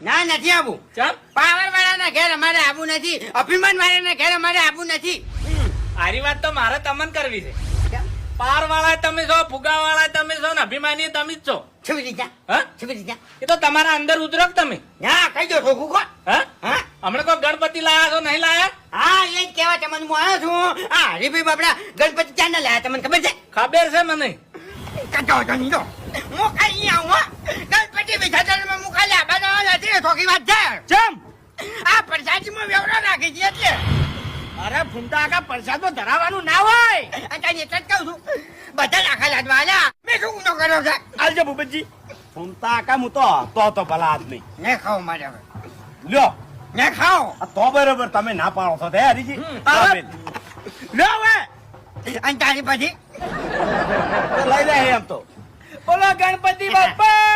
ના નથી આવું. પાવર વાળાના ઘેર અમારે આવું નથી. અભિમાન વાળાના ઘેર અમારે આવું નથી. આરી વાત તો મારે તમને કરવી છે. પાર વાળા તમે છો ફુગા વાળા તમે છો ને અભિમાની તમે જ છો. એ તો તમારા અંદર ઉતરો તમે. ના કઈ દો ઠોકું કોણ? હા? હમણાં કોઈ ગણપતિ લાયા છો નહીં લાયા? હા એ જ કેવા તમને હું આવ્યો છું. આ હરીભાઈ બાપડા ગણપતિ ક્યાં ના લાયા તમને ખબર છે? ખબર છે મને. કટો તો નહીં તો હું કઈ આવું હો ગણપતિ વિસર્જનમાં હું ખાલી આબાનો નથી વાત છે? ચમ? આ પ્રસાદીમાં વ્યવહાર રાખી છે એટલે. અરે ફૂમતા કાકા પ્રસાદમાં ધરાવાનું ના હોય. અત્યારે એટલે જ કહું છું. બધા આખા લાદવા આલ્યા. મેં શું ગુનો કર્યો છે? આવજો ભૂપતજી. ફૂમતા આખા હું તો તો તો ભલા આદમી. ને ખાવ મારે હવે. લ્યો. ને ખાવ તો બરોબર તમે ના પાડો છો તે હરીજી. લ્યો હવે. અને તારી પછી? લઈ લે એમ તો. બોલો ગણપતિ બાપા.